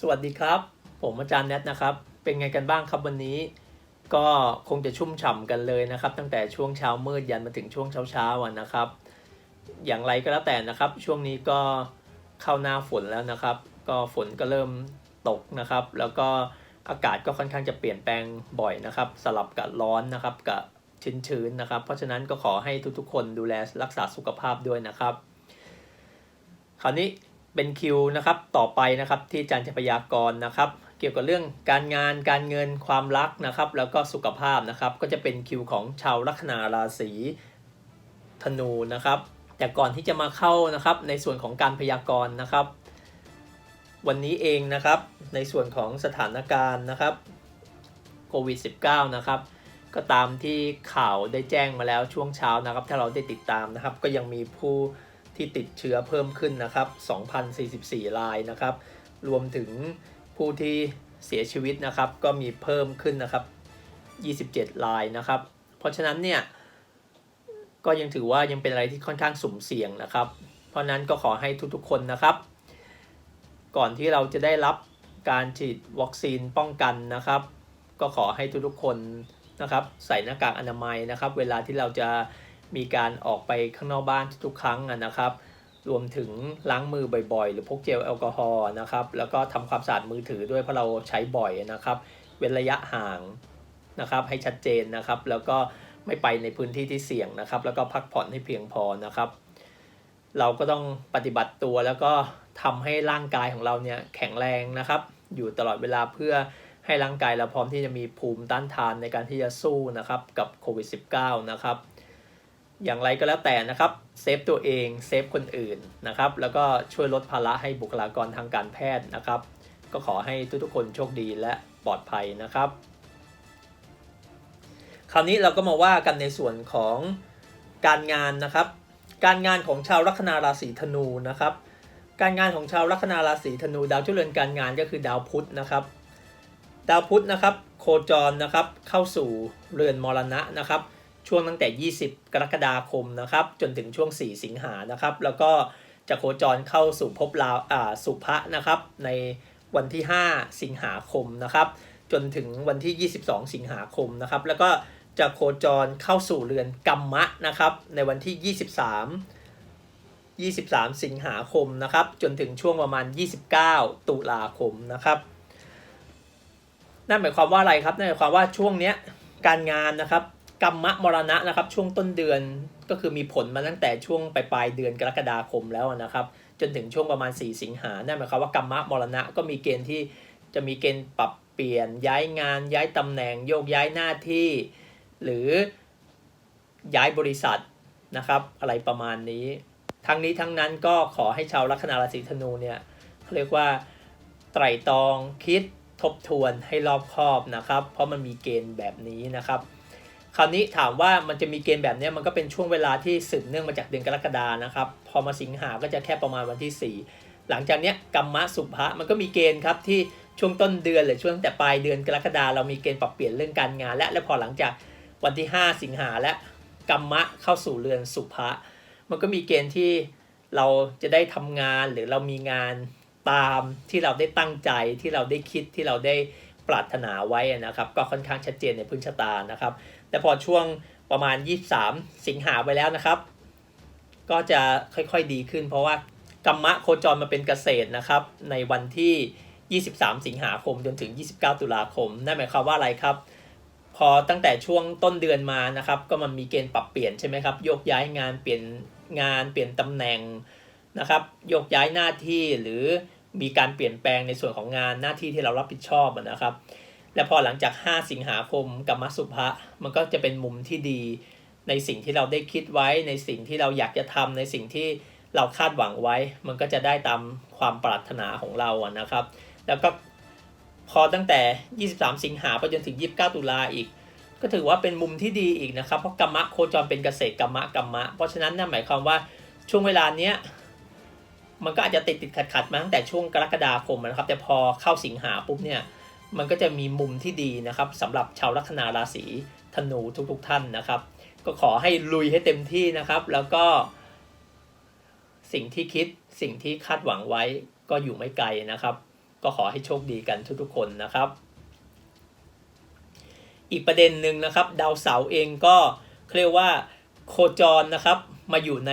สวัสดีครับ ผมอาจารย์แนทนะครับ เป็นไงกันบ้างครับวันนี้ ก็คงจะชุ่มฉ่ำกันเลยนะครับ ตั้งแต่ช่วงเช้ามืดยันมาถึงช่วงเช้าเช้าๆวันนะครับ อย่างไรก็แล้วแต่นะครับ ช่วงนี้ก็เข้าหน้าฝนแล้วนะครับ ก็ฝนก็เริ่มตกนะครับ แล้วก็อากาศก็ค่อนข้างจะเปลี่ยนแปลงบ่อยนะครับ สลับกับร้อนนะครับกับชื้นๆนะครับ เพราะฉะนั้นก็ขอให้ทุกๆ คนดูแลรักษาสุขภาพด้วยนะครับ คราวนี้ เป็นคิวนะครับต่อไปนะครับที่อาจารย์จะพยากรณ์นะครับ เกี่ยวกับเรื่องการงานการเงินความรักนะครับ แล้วก็สุขภาพนะครับ ก็จะเป็นคิวของชาวลัคนาราศีธนูนะครับ แต่ก่อนที่จะมาเข้านะครับในส่วนของการพยากรณ์นะครับ วันนี้เองนะครับในส่วนของสถานการณ์นะครับโควิด -19 นะครับก็ตามที่ข่าวได้แจ้งมาแล้วช่วงเช้านะครับ ถ้าเราได้ติดตามนะครับ ก็ยังมีผู้ ที่ติดเชื้อเพิ่มขึ้นนะครับ 2,044 รายนะครับ รวมถึงผู้ที่เสียชีวิตนะครับ ก็มีเพิ่มขึ้นนะครับ 27 รายนะครับ เพราะฉะนั้นเนี่ย ก็ยังถือว่ายังเป็นอะไรที่ค่อนข้างสุ่มเสี่ยงนะครับ เพราะฉะนั้นก็ขอให้ทุกๆคนนะครับ ก่อนที่เราจะได้รับการฉีดวัคซีนป้องกันนะครับ ก็ขอให้ทุกๆคนนะครับ ใส่หน้ากากอนามัยนะครับ เวลาที่เราจะ มีการออกไปข้างนอกบ้านทุกครั้งนะครับ รวมถึงล้างมือบ่อยๆ หรือพกเจลแอลกอฮอล์นะครับ แล้วก็ทำความสะอาดมือถือด้วยเพราะเราใช้บ่อยนะครับ เว้นระยะห่างนะครับ ให้ชัดเจนนะครับ แล้วก็ไม่ไปในพื้นที่ที่เสี่ยงนะครับ แล้วก็พักผ่อนให้เพียงพอนะครับ เราก็ต้องปฏิบัติตัวแล้วก็ทำให้ร่างกายของเราเนี่ยแข็งแรงนะครับ อยู่ตลอดเวลาเพื่อให้ร่างกายเราพร้อมที่จะมีภูมิต้านทานในการที่จะสู้นะครับกับโควิด -19 นะครับ อย่างไรก็แล้วแต่นะครับเซฟตัวเองเซฟคนอื่นนะครับแล้วก็ช่วยลดภาระให้บุคลากรทางการแพทย์นะครับ ก็ขอให้ทุกๆคนโชคดีและปลอดภัยนะครับ คราวนี้เราก็มาว่ากันในส่วนของการงานนะครับ การงานของชาวลัคนาราศีธนูนะครับ การงานของชาวลัคนาราศีธนู ดาวเจ้าเรือนการงานก็คือดาวพุธนะครับ ดาวพุธนะครับ โคจรนะครับเข้าสู่เรือนมรณะนะครับ ช่วงตั้งแต่ 20 กรกฎาคมนะครับ จนถึงช่วง 4 สิงหานะครับ แล้วก็จะโคจรเข้าสู่ภพลาวอ่าสุภะนะครับ ในวันที่ 5 สิงหาคมนะครับ จนถึงวันที่ 22 สิงหาคมนะครับ แล้วก็จะโคจรเข้าสู่เรือนกัมมะนะครับ ในวันที่ 23 23 สิงหาคมนะครับ จนถึงช่วงประมาณ 29 ตุลาคมนะครับ นั่นหมายความว่าอะไรครับ นั่นหมายความว่าช่วงเนี้ยการงานนะครับ กรรมะมรณะนะครับ ช่วงต้นเดือนก็คือมีผลมาตั้งแต่ช่วงปลายปลายเดือนกรกฎาคมแล้วนะครับ จนถึงช่วงประมาณ 4 สิงหานั่นหมายความว่ากรรมะมรณะก็มีเกณฑ์ที่จะมีเกณฑ์ปรับเปลี่ยนย้ายงานย้ายตำแหน่งโยกย้ายหน้าที่ หรือย้ายบริษัทนะครับ อะไรประมาณนี้ ทั้งนี้ทั้งนั้นก็ขอให้ชาวลัคนาราศีธนูเนี่ยเขาเรียกว่าไตร่ตรองคิดทบทวนให้รอบคอบนะครับ เพราะมันมีเกณฑ์แบบนี้นะครับ คราวนี้ถามว่ามันจะมีเกณฑ์แบบนี้มันก็เป็นช่วงเวลาที่สืบเนื่องมาจากเดือนกรกฎานะครับ พอมาสิงหาก็จะแค่ประมาณวันที่ 4 หลังจากนี้กรรมะสุภะมันก็มีเกณฑ์ครับที่ช่วงต้นเดือนหรือช่วงแต่ปลายเดือนกรกฎาเรามีเกณฑ์ปรับเปลี่ยนเรื่องการงาน และและพอหลังจากวันที่ 5 สิงหาและกรรมะเข้าสู่เรือนสุภะมันก็มีเกณฑ์ที่เราจะได้ทำงานหรือเรามีงานตามที่เราได้ตั้งใจที่เราได้คิดที่เราได้ปรารถนาไว้นะครับ ก็ค่อนข้างชัดเจนในพื้นชะตานะครับ แต่พอช่วงประมาณ 23 สิงหาไปแล้วนะครับ ก็จะค่อยๆดีขึ้น เพราะว่ากรรมะโคจรมาเป็นเกษตรนะครับ ในวันที่ 23 สิงหาคมจนถึง 29 ตุลาคม นั่นหมายความว่าอะไรครับ พอตั้งแต่ช่วงต้นเดือนมานะครับ ก็มันมีเกณฑ์ปรับเปลี่ยนใช่ไหมครับ โยกย้ายงานเปลี่ยนงานเปลี่ยนตำแหน่งนะครับ โยกย้ายหน้าที่หรือมีการเปลี่ยนแปลงในส่วนของงานหน้าที่ที่เรารับผิดชอบนะครับ และพอหลังจาก 5 สิงหาคมกับมัสุภะมันก็จะเป็นมุมที่ดีในสิ่งที่เราได้คิดไว้ในสิ่งที่เราอยากจะทำในสิ่งที่เราคาดหวังไว้ มันก็จะได้ตามความปรารถนาของเราอะนะครับ แล้วก็พอตั้งแต่ 23 สิงหาไปจนถึง 29 ตุลาอีก ก็ถือว่าเป็นมุมที่ดีอีกนะครับ เพราะกรรมะโคจรเป็นเกษตรกรรมะกรรมะ เพราะฉะนั้นนั่นหมายความว่าช่วงเวลาเนี้ยมันก็อาจจะติดติดขัดขัดมาตั้งแต่ช่วงกรกฎาคมนะครับ แต่พอเข้าสิงหาปุ๊บเนี่ย มันก็จะมีมุมที่ดีนะครับสำหรับชาวลัคนาราศีธนูทุกๆทท่านนะครับ ก็ขอให้ลุยให้เต็มที่นะครับ แล้วก็ สิ่งที่คิดสิ่งที่คาดหวังไว้ก็อยู่ไม่ไกลนะครับ ก็ขอให้โชคดีกันทุกๆคนนะครับ อีกประเด็นหนึ่งนะครับ ดาวเสาร์เองก็เรียกว่าโคจรนะครับ มาอยู่ใน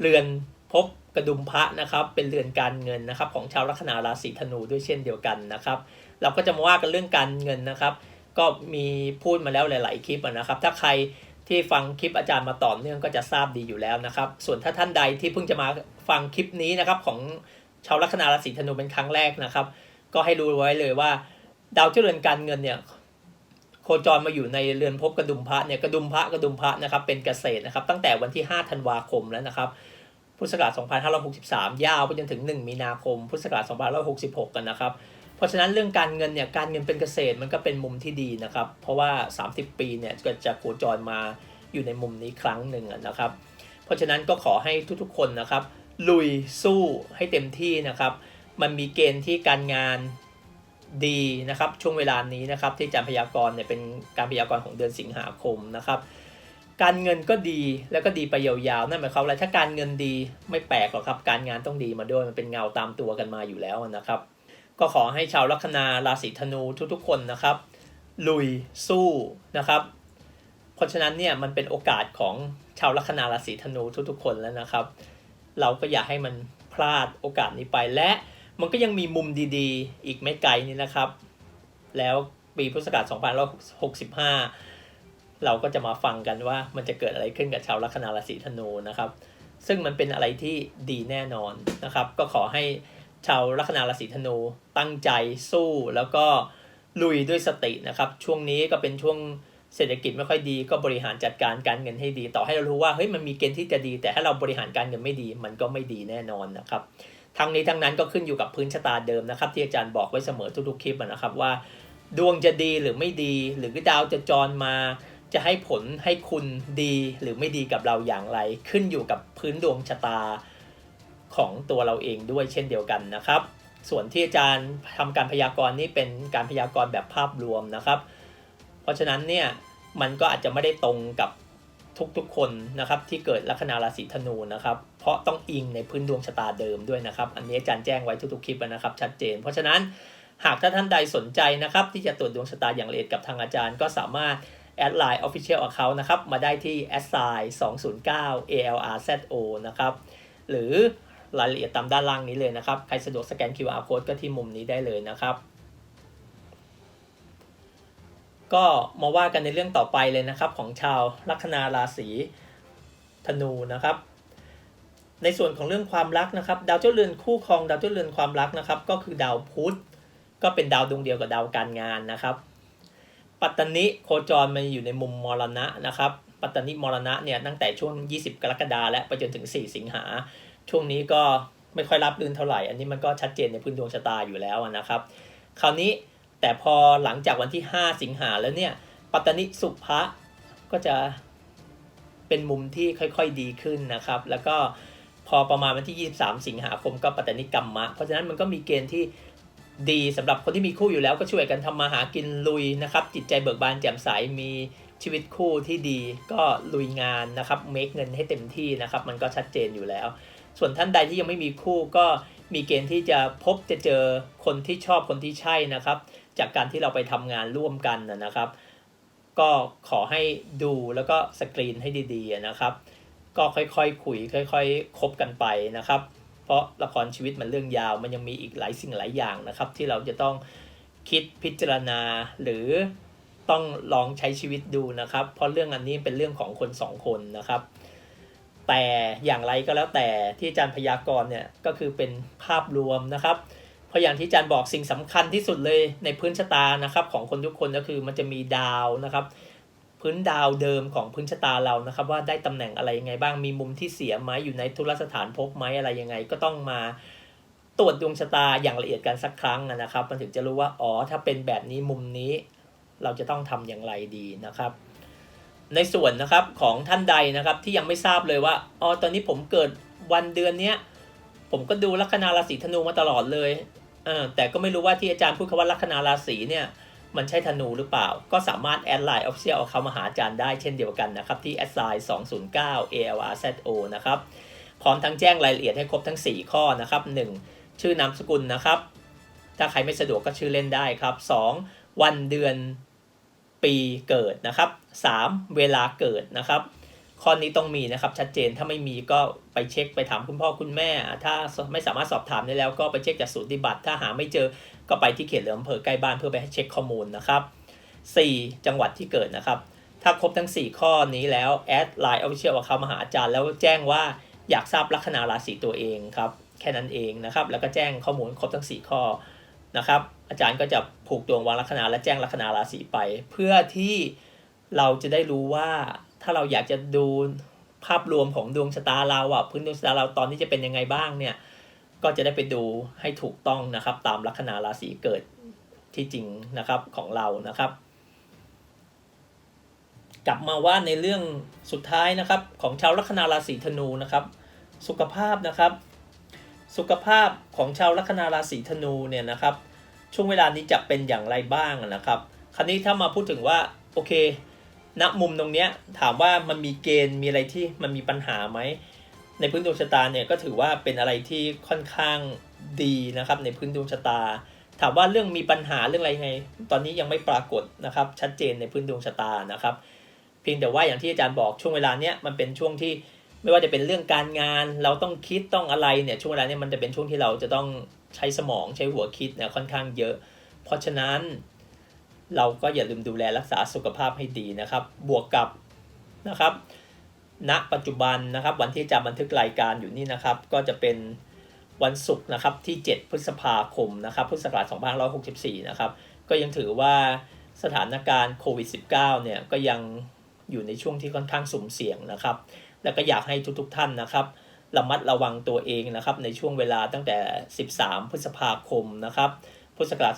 เรือนภพกระดุมพระนะครับ เป็นเรือนการเงินนะครับ ของชาวลัคนาราศีธนูด้วยเช่นเดียวกันนะครับ เราก็จะมาว่ากันเรื่องการเงินนะครับ ก็มีพูดมาแล้วหลาย ๆ คลิปนะครับ ถ้าใครที่ฟังคลิปอาจารย์มาต่อเนื่องก็จะทราบดีอยู่แล้วนะครับ ส่วนถ้าท่านใดที่เพิ่งจะมาฟังคลิปนี้นะครับของชาวลัคนาราศีธนูเป็นครั้งแรกนะครับ ก็ให้รู้ไว้เลยว่า ดาวเจริญการเงินเนี่ยโคจรมาอยู่ในเรือนภพกระดุมพระเนี่ยกระดุมพระกระดุมพระนะครับเป็นเกษตรนะครับ ตั้งแต่วันที่ 5 ธันวาคมแล้วนะครับพุทธศักราช2563 ยาวไปจนถึง 1 มีนาคม พุทธศักราช2566 กันนะครับ เพราะฉะนั้นเรื่องการเงินเนี่ยการเงินเป็นเกษตรมันก็เป็นมุมที่ดีนะครับ เพราะว่า 30 ปีเนี่ยก็จะโคจรมาอยู่ในมุมนี้ครั้งหนึ่งนะครับ เพราะฉะนั้นก็ขอให้ทุกๆคนนะครับ ลุยสู้ให้เต็มที่นะครับ มันมีเกณฑ์ที่การงานดีนะครับช่วงเวลานี้นะครับที่อาจารย์พยากรณ์เนี่ยเป็นการพยากรณ์ของเดือนสิงหาคมนะครับ การเงินก็ดีแล้วก็ดีไปยาวๆนั่นหมายความว่าถ้าการเงินดีไม่แปลกหรอกครับ การงานต้องดีมาด้วยมันเป็นเงาตามตัวกันมาอยู่แล้วนะครับ ก็ขอให้ชาวลัคนาราศีธนูทุกๆ คนนะครับ ลุยสู้นะครับ เพราะฉะนั้นเนี่ยมันเป็นโอกาสของชาวลัคนาราศีธนูทุกๆ คนแล้วนะครับ เราก็อย่าให้มันพลาดโอกาสนี้ไปและมันก็ยังมีมุมดีๆ อีกไม่ไกลนี่นะครับ แล้วปีพุทธศักราช2565 เราก็จะมาฟังกันว่ามันจะเกิดอะไรขึ้นกับชาวลัคนาราศีธนูนะครับ ซึ่งมันเป็นอะไรที่ดีแน่นอนนะครับ ก็ขอให้ ชาวลัคนาราศีธนู ตั้งใจสู้แล้วก็ลุยด้วยสตินะครับ ช่วงนี้ก็เป็นช่วงเศรษฐกิจไม่ค่อยดีก็บริหารจัดการการเงินให้ดี ต่อให้เรารู้ว่าเฮ้ยมันมีเกณฑ์ที่จะดี แต่ถ้าเราบริหารการเงินไม่ดี มันก็ไม่ดีแน่นอนนะครับทั้งนี้ทั้งนั้นก็ขึ้นอยู่กับพื้นชะตาเดิมนะครับ ที่อาจารย์บอกไว้เสมอทุกๆคลิปนะครับว่า ดวงจะดีหรือไม่ดี หรือดาวจะจรมา จะให้ผลให้คุณดีหรือไม่ดีกับเราอย่างไร ขึ้นอยู่กับพื้นดวงชะตา ของตัวเราเองด้วยเช่นเดียวกันนะครับ ส่วนที่อาจารย์ทำการพยากรณ์นี้เป็นการพยากรณ์แบบภาพรวมนะครับ เพราะฉะนั้นเนี่ยมันก็อาจจะไม่ได้ตรงกับทุกๆคนนะครับที่เกิดลัคนาราศีธนูนะครับ เพราะต้องอิงในพื้นดวงชะตาเดิมด้วยนะครับ อันนี้อาจารย์แจ้งไว้ทุกๆคลิปนะครับ ชัดเจน เพราะฉะนั้นหากถ้าท่านใดสนใจนะครับ ที่จะตรวจดวงชะตาอย่างละเอียดกับทางอาจารย์ ก็สามารถแอดไลน์ Official Account นะครับ มาได้ที่ a s s i 209 ALRZO นะครับ หรือ รายละเอียดตามด้านล่างนี้เลยนะครับ ใครสะดวกสแกน QR code ก็ที่มุมนี้ได้เลยนะครับ ก็มาว่ากันในเรื่องต่อไปเลยนะครับของชาวลัคนาราศีธนูนะครับ ในส่วนของเรื่องความรักนะครับ ดาวเจ้าเรือนคู่ครองดาวเจ้าเรือนความรักนะครับ ก็คือดาวพุธก็เป็นดาวดวงเดียวกับดาวการงานนะครับ ปัตตนิโคจรมาอยู่ในมุมมรณะนะครับ ปัตตนิมรณะเนี่ยตั้งแต่ช่วง 20 กรกฎาและไปจนถึง 4 สิงหา ช่วงนี้ก็ไม่ค่อยรับรื่นเท่าไหร่ อันนี้มันก็ชัดเจนในพื้นดวงชะตาอยู่แล้วนะครับ คราวนี้แต่พอหลังจากวันที่ 5 สิงหาแล้วเนี่ยปัตตนิสุภะก็จะเป็นมุมที่ค่อยๆดีขึ้นนะครับ แล้วก็พอประมาณวันที่ 23 สิงหาคมก็ปัตตนิกรรมะ เพราะฉะนั้นมันก็มีเกณฑ์ที่ดีสำหรับคนที่มีคู่อยู่แล้วก็ช่วยกันทำมาหากินลุยนะครับ จิตใจเบิกบานแจ่มใสมีชีวิตคู่ที่ดีก็ลุยงานนะครับเมคเงินให้เต็มที่นะครับ มันก็ชัดเจนอยู่แล้ว ส่วนท่านใดที่ยังไม่มีคู่ก็มีเกณฑ์ที่จะพบจะเจอคนที่ชอบคนที่ใช่นะครับ จากการที่เราไปทำงานร่วมกันนะครับ ก็ขอให้ดูแล้วก็สกรีนให้ดีๆนะครับ ก็ค่อยๆคคุย ค่อย ๆ คบกันไปนะครับ เพราะละครชีวิตมันเรื่องยาว มันยังมีอีกหลายสิ่งหลายอย่างนะครับ ที่เราจะต้องคิดพิจารณาหรือต้องลองใช้ชีวิตดูนะครับ เพราะเรื่องอันนี้เป็นเรื่องของคนสองคนนะครับ แต่อย่างไรก็แล้วแต่ที่อาจารย์พยากรณ์เนี่ยก็คือเป็นภาพรวมนะครับ เพราะอย่างที่อาจารย์บอกสิ่งสำคัญที่สุดเลยในพื้นชะตานะครับ ของคนทุกคนก็คือมันจะมีดาวนะครับ พื้นดาวเดิมของพื้นชะตาเรานะครับ ว่าได้ตำแหน่งอะไรยังไงบ้างมีมุมที่เสียไหมอยู่ในทุรสถานภพไหมอะไรยังไง ก็ต้องมาตรวจดวงชะตาอย่างละเอียดกันสักครั้งนะครับ มันถึงจะรู้ว่าอ๋อถ้าเป็นแบบนี้มุมนี้ เราจะต้องทำอย่างไรดีนะครับ ในส่วนนะครับของท่านใดนะครับที่ยังไม่ทราบเลยว่าอ๋อตอนนี้ผมเกิดวันเดือนเนี้ยผมก็ดูลัคนาราศีธนูมาตลอดเลยเออแต่ก็ไม่รู้ว่าที่อาจารย์พูดคำว่าลัคนาราศีเนี่ยมันใช่ธนูหรือเปล่า ก็สามารถแอดไลน์ออฟเชียลเอาเขามาหาอาจารย์ได้เช่นเดียวกันนะครับ ที่แอดไลน์209 ALRZO นะครับ พร้อมทั้งแจ้งรายละเอียดให้ครบทั้ง 4 ข้อนะครับ 1. ชื่อนามสกุลนะครับ ถ้าใครไม่สะดวกก็ชื่อเล่นได้ครับ 2. วันเดือน ปีเกิดนะครับ 3. เวลาเกิดนะครับข้อนี้ต้องมีนะครับชัดเจนถ้าไม่มีก็ไปเช็คไปถามคุณพ่อคุณแม่ ถ้าไม่สามารถสอบถามได้แล้วก็ไปเช็คจากศูนย์ดิบัติถ้าหาไม่เจอก็ไปที่เขตหรืออำเภอใกล้บ้านเพื่อไปเช็คข้อมูลนะครับ 4. จังหวัดที่เกิดนะครับ ถ้าครบทั้ง 4 ข้อนี้แล้วแอดไลน์เอาเชียว่าเขามาหาอาจารย์ แล้วแจ้งว่าอยากทราบลัคนาราศีตัวเองครับแค่นั้นเองนะครับแล้วก็แจ้งข้อมูลครบทั้ง 4 ข้อนะครับ อาจารย์ก็จะผูกดวงวางลัคนาและแจ้งลัคนาราศีไป เพื่อที่เราจะได้รู้ว่าถ้าเราอยากจะดูภาพรวมของดวงชะตาเราอะพื้นดวงชะตาเราตอนนี้จะเป็นยังไงบ้างเนี่ยก็จะได้ไปดูให้ถูกต้องนะครับ ตามลัคนาราศีเกิดที่จริงนะครับของเรานะครับ กลับมาว่าในเรื่องสุดท้ายนะครับของชาวลัคนาราศีธนูนะครับ สุขภาพนะครับ สุขภาพของชาวลัคนาราศีธนูเนี่ยนะครับ ช่วงเวลานี้จะเป็นอย่างไรบ้างนะครับ คราวนี้ถ้ามาพูดถึงว่าโอเคณมุมตรงเนี้ยถามว่ามันมีเกณฑ์มีอะไรที่มันมีปัญหาไหมในพื้นดวงชะตาเนี่ยก็ถือว่าเป็นอะไรที่ค่อนข้างดีนะครับ ในพื้นดวงชะตา ถามว่าเรื่องมีปัญหาเรื่องอะไรไง ตอนนี้ยังไม่ปรากฏนะครับ ชัดเจนในพื้นดวงชะตานะครับ เพียงแต่ว่าอย่างที่อาจารย์บอกช่วงเวลาเนี้ยมันเป็นช่วงที่ไม่ว่าจะเป็นเรื่องการงาน เราต้องคิดต้องอะไรเนี่ยช่วงเวลาเนี้ยมันจะเป็นช่วงที่เราจะต้อง ใช้สมองใช้หัวคิดเนี่ยค่อนข้างเยอะ เพราะฉะนั้นเราก็อย่าลืมดูแลรักษาสุขภาพให้ดีนะครับ บวกกับนะครับณปัจจุบันนะครับ วันที่จะบันทึกรายการอยู่นี่นะครับ ก็จะเป็นวันศุกร์นะครับที่ 7 พฤษภาคมนะครับพุทธศักราช2564 นะครับ ก็ยังถือว่าสถานการณ์โควิด -19 เนี่ยก็ยังอยู่ในช่วงที่ค่อนข้างสุ่มเสี่ยงนะครับ แล้วก็อยากให้ทุกๆท่านนะครับ ระมัดระวังตัวเองนะครับในช่วงเวลาตั้งแต่ 13 พฤษภาคมนะครับพุทธศักราช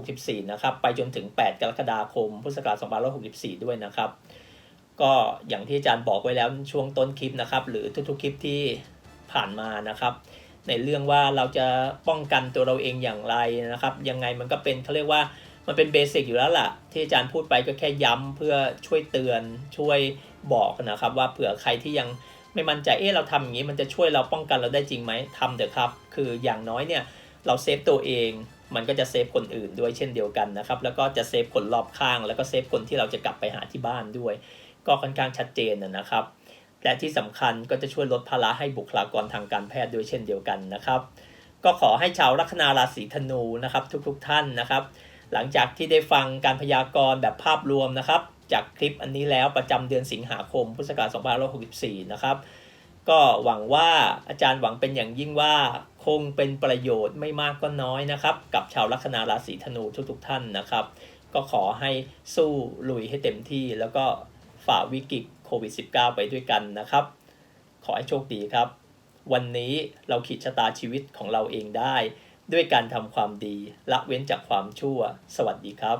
2564 นะครับไปจนถึง 8 กรกฎาคม พุทธศักราช2564 ด้วยนะครับ ก็อย่างที่อาจารย์บอกไว้แล้วช่วงต้นคลิปนะครับ หรือทุกๆคลิปที่ผ่านมานะครับ ในเรื่องว่าเราจะป้องกันตัวเราเองอย่างไรนะครับ ยังไงมันก็เป็นเขาเรียกว่ามันเป็นเบสิกอยู่แล้วล่ะ ที่อาจารย์พูดไปก็แค่ย้ำเพื่อช่วยเตือนช่วยบอกนะครับ ว่าเผื่อใครที่ยัง ไม่มั่นใจเอ๊ะเราทำอย่างนี้มันจะช่วยเราป้องกันเราได้จริงไหมทำเถอะครับ คืออย่างน้อยเนี่ยเราเซฟตัวเอง มันก็จะเซฟคนอื่นด้วยเช่นเดียวกันนะครับ แล้วก็จะเซฟคนรอบข้าง แล้วก็เซฟคนที่เราจะกลับไปหาที่บ้านด้วย ก็ค่อนข้างชัดเจนนะครับ และที่สำคัญก็จะช่วยลดภาระให้บุคลากรทางการแพทย์ด้วยเช่นเดียวกันนะครับ ก็ขอให้ชาวลัคนาราศีธนูนะครับทุกๆทท่านนะครับ หลังจากที่ได้ฟังการพยากรณ์แบบภาพรวมนะครับ จากคลิปอันนี้แล้วประจำเดือนสิงหาคม พุทธศักราช2564 นะครับ ก็หวังว่าอาจารย์หวังเป็นอย่างยิ่งว่าคงเป็นประโยชน์ไม่มากก็น้อยนะครับ กับชาวลัคนาราศีธนูทุกๆท่านนะครับ ก็ขอให้สู้ลุยให้เต็มที่แล้วก็ฝ่าวิกฤตโควิด -19 ไปด้วยกันนะครับ ขอให้โชคดีครับ วันนี้เราขีดชะตาชีวิตของเราเองได้ ด้วยการทำความดีละเว้นจากความชั่ว สวัสดีครับ